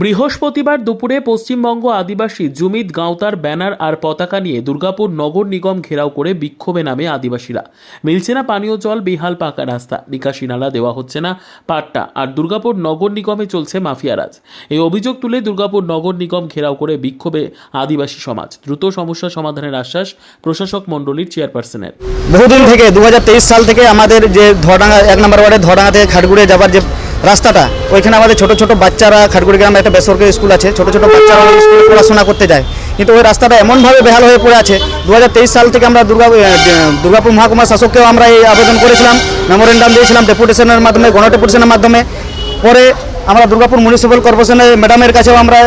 বৃহস্পতিবার দুপুরে পশ্চিমবঙ্গ আদিবাসী জুমিত গাঁওতার ব্যানার আর পতাকা নিয়ে দুর্গাপুর নগর নিগম ঘেরাও করে বিক্ষোভে নামে আদিবাসীরা। মিলছে না পানীয় জল, বিহাল পাকা রাস্তা, নিকাশি নালা দেওয়া হচ্ছে না পাট্টা, আর দুর্গাপুর নগর নিগমে চলছে মাফিয়ারাজ এই অভিযোগ তুলে দুর্গাপুর নগর নিগম ঘেরাও করে বিক্ষোভে আদিবাসী সমাজ। দ্রুত সমস্যা সমাধানের আশ্বাস প্রশাসক মণ্ডলীর চেয়ারপারসনের। বহুদিন থেকে দু হাজার তেইশ সাল থেকে আমাদের যে ধরাডাঙ্গা এক নম্বর ওয়ার্ডে ধরাডাঙ্গা থেকে খাটগুড়ে যাবার যে রাস্তাটা। ওইখানে আমাদের ছোট ছোট বাচ্চারা খাটগুড়ি গ্রামে একটা বেসরকারি স্কুল আছে। ছোট ছোট বাচ্চারা স্কুলে পড়াশোনা করতে যায়। কিন্তু ওই রাস্তাটা এমনভাবে বেহাল হয়ে পড়ে আছে দু হাজার তেইশ সাল থেকে আমরা দুর্গা দুর্গাপুর মহাকুমার শাসককেও আমরা এই আবেদন করেছিলাম, মেমোরেন্ডাম দিয়েছিলাম ডেপুটেশনের মাধ্যমে গণ ডেপুটেশনের মাধ্যমে। পরে আমরা দুর্গাপুর মিউনিসিপ্যাল কর্পোরেশনের ম্যাডামের কাছেও আমরা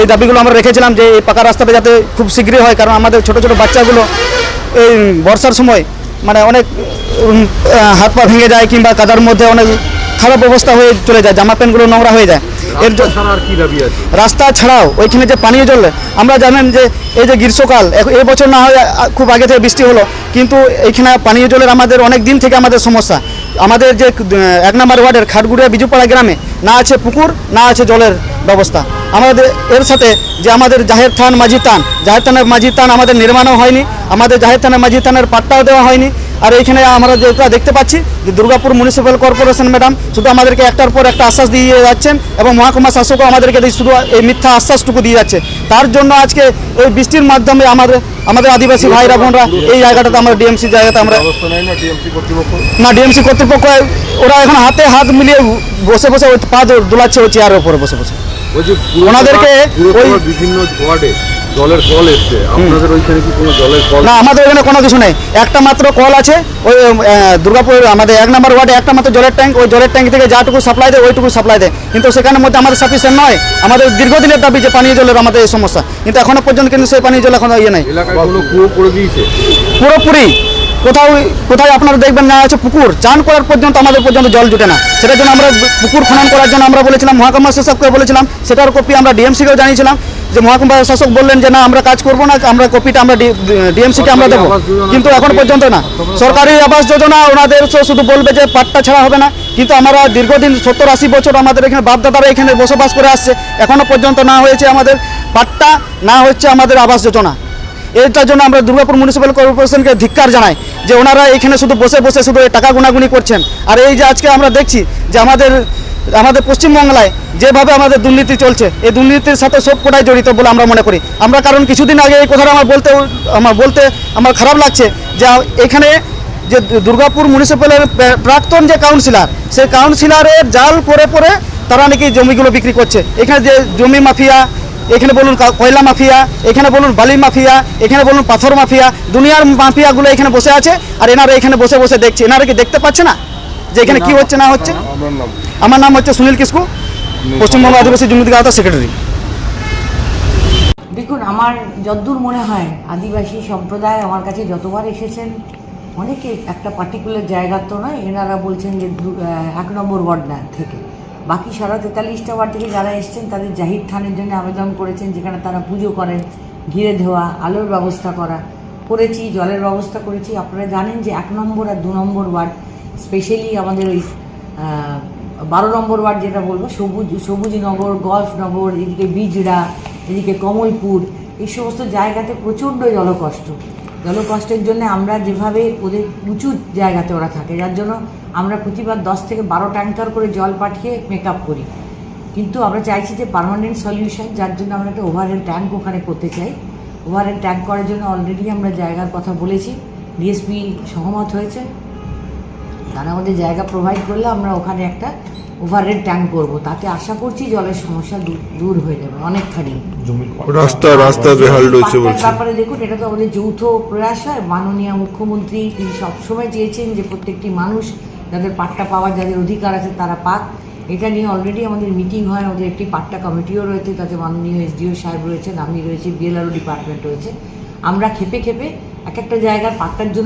এই দাবিগুলো আমরা রেখেছিলাম যে এই পাকা রাস্তাটা যাতে খুব শীঘ্রই হয়, কারণ আমাদের ছোট ছোট বাচ্চাগুলো এই বর্ষার সময় মানে অনেক হাত পা ভেঙে যায় কিংবা কাদার মধ্যে অনেক খারাপ অবস্থা হয়ে চলে যায় জামা প্যান্টগুলো নোংরা হয়ে যায়। এর রাস্তা ছাড়াও ওইখানে যে পানীয় জল আমরা জানেন যে এই যে গ্রীষ্মকাল এই বছর না হয় খুব আগে থেকে বৃষ্টি হলো কিন্তু এইখানে পানীয় জলের আমাদের অনেক দিন থেকে আমাদের সমস্যা। আমাদের যে এক নম্বর ওয়ার্ডের খাটগুড়িয়া বিজুপাড়া গ্রামে না আছে পুকুর না আছে জলের ব্যবস্থা। আমাদের এর সাথে যে আমাদের জাহের থান মাঝি থান জাহের থানের মাঝি থান আমাদের নির্মাণও হয়নি আমাদের জাহের থানের মাঝি থানের পাট্টাও দেওয়া হয়নি আর এইখানে আমরা যেটা দেখতে পাচ্ছি যে দুর্গাপুর মিউনিসিপ্যাল কর্পোরেশন ম্যাডাম শুধু আমাদেরকে একটার পর একটা আশ্বাস দিয়ে যাচ্ছেন এবং মহকুমা শাসকও আমাদেরকে শুধু এই মিথ্যা আশ্বাসটুকু দিয়ে যাচ্ছে। তার জন্য আজকে এই বৃষ্টির মাধ্যমে আমাদের আমাদের আদিবাসী ভাইরা বোনরা এই জায়গাটাতে আমরা ডিএমসি জায়গাতে আমরা না ডিএমসি কর্তৃপক্ষ? ওরা এখন হাতে হাত মিলিয়ে বসে বসে ওই পা দোলাচ্ছে ওই চেয়ারের উপরে বসে বসে। ওনাদেরকে ওই- বিভিন্ন ওয়ার্ডে জলের কল এসছে। আপনাদের ওইখানে কি কোনো জলের কল? না আমাদের ওখানে কোনো কিছু নেই। একটা মাত্র কল আছে ওই দুর্গাপুর আমাদের এক নম্বর ওয়ার্ডে একটা মাত্র জলের ট্যাঙ্ক ওই জলের ট্যাঙ্ক থেকে যাটুকু সাপ্লাই দেয় ওইটুকু সাপ্লাই দেয়। কিন্তু সেখানের মধ্যে আমাদের সাফিসিয়েন্ট নয়। আমাদের দীর্ঘদিনের দাবি যে পানীয় জলের আমাদের এই সমস্যা। কিন্তু এখনও পর্যন্ত কিন্তু সেই পানীয় জল এখন ইয়ে নেই। পুরোপুরি। কোথাও, কোথায় আপনারা দেখবেন না আছে পুকুর। চান করার পর্যন্ত, আমাদের পর্যন্ত জল জুটে না। সেটার জন্য আমরা পুকুর খনন করার জন্য আমরা বলেছিলাম মহাকুমা শাসককে বলেছিলাম, সেটার কপি আমরা ডিএমসিকেও জানিয়েছিলাম, যে মহাকুমা শাসক বললেন যে, না, আমরা কাজ করব না, আমরা কপিটা আমরা ডিএমসিকে আমরা দেবো। কিন্তু এখন পর্যন্ত না। সরকারি আবাস যোজনা, ওনাদের শুধু বলবে যে, পাট্টা ছাড়া হবে না। কিন্তু আমরা দীর্ঘদিন, সত্তর আশি বছর আমাদের এখানে বাপদাদারা এখানে বসবাস করে আসছে। এখনও পর্যন্ত না হয়েছে আমাদের পাট্টা, না হচ্ছে আমাদের আবাস যোজনা। এটার জন্য আমরা দুর্গাপুর মিউনিসিপ্যাল কর্পোরেশনকে ধিক্কার জানাই যে ওনারা এখানে শুধু বসে বসে শুধু টাকা গুনাগুনি করছেন। আর এই যে আজকে আমরা দেখছি যে আমাদের আমাদের পশ্চিমবাংলায় যেভাবে আমাদের দুর্নীতি চলছে, এই দুর্নীতির সাথে সব কোটাই জড়িত বলে আমরা মনে করি। আমরা কারণ কিছুদিন আগে এই কথাটা আমার বলতে আমার বলতে আমার খারাপ লাগছে যে এখানে যে দুর্গাপুর মিউনিসিপ্যালের প্রাক্তন যে কাউন্সিলর সেই কাউন্সিলরের জাল পরে পরে তারা নাকি জমিগুলো বিক্রি করছে। এখানে যে জমি মাফিয়া এখানে বলুন কয়লা মাফিয়া এখানে বলুন বালি মাফিয়া এখানে বলুন পাথর মাফিয়া দুনিয়ার মাফিয়াগুলো এখানে বসে আছে আর এনারা এখানে বসে বসে দেখছে। এনারা কি দেখতে পাচ্ছে না যে এখানে কি হচ্ছে না হচ্ছে? আমার নাম হচ্ছে সুনীল কিসকু পশ্চিমবঙ্গ আদিবাসী জমিতে গাঁথা সেক্রেটারি দেখুন আমার যদ্দূর মনে হয় আদিবাসী সম্প্রদায় আমার কাছে যতবার এসেছেন অনেকে একটা পার্টিকুলার জায়গার তো নয় এনারা বলছেন যে দু- এক নম্বর ওয়ার্ড না থেকে। বাকি সারা তেতাল্লিশটা ওয়ার্ড থেকে যারা এসছেন, তাদের জাহির থানের জন্য আবেদন করেছেন, যেখানে তারা পুজো করেন, ঘিরে ধোয়া, আলোর ব্যবস্থা করা করেছি, জলের ব্যবস্থা করেছি। আপনারা জানেন যে এক নম্বর আর দু নম্বর ওয়ার্ড, স্পেশালি আমাদের ওই বারো নম্বর ওয়ার্ড যেটা বলব, সবুজ সবুজনগর গল্ফনগর এদিকে বিজড়া, এদিকে কমলপুর, এই সমস্ত জায়গাতে প্রচণ্ড জলকষ্ট। জলকষ্টের জন্য আমরা যেভাবে ওদের উঁচু জায়গাতে ওরা থাকে, যার জন্য আমরা প্রতিবার দশ থেকে বারো ট্যাঙ্কার করে জল পাঠিয়ে মেকআপ করি। কিন্তু আমরা চাইছি যে পার্মানেন্ট সলিউশন যার জন্য আমরা একটা ওভারহেড ট্যাঙ্ক ওখানে করতে চাই। ওভারহেড ট্যাঙ্ক করার জন্য অলরেডি আমরা জায়গার কথা বলেছি। ডিএসপি সহমত হয়েছে। তারা আমাদের জায়গা প্রোভাইড করলে আমরা ওখানে একটা ওভারহেড ট্যাঙ্ক করব। তাতে আশা করছি জলের সমস্যা দূর- দূর হয়ে যাবে অনেকখানি। রাস্তা রাস্তা বেহাল রয়েছে বলছে। ব্যাপারে দেখুন এটা তো আমাদের যৌথ প্রয়াস হয়। মাননীয় মুখ্যমন্ত্রী তিনি সবসময় চেয়েছেন যে প্রত্যেকটি মানুষ যাদের পাট্টা পাওয়ার যাদের অধিকার আছে তারা পাক। এটা নিয়ে অলরেডি আমাদের মিটিং হয় আমাদের একটি পাট্টা কমিটিও রয়েছে তাতে মাননীয় এসডিও সাহেব রয়েছেন আমি রয়েছি বিএলআরও ডিপার্টমেন্ট রয়েছে। আমরা খেপে খেপে এক একটা জায়গার পাট্টার জন্য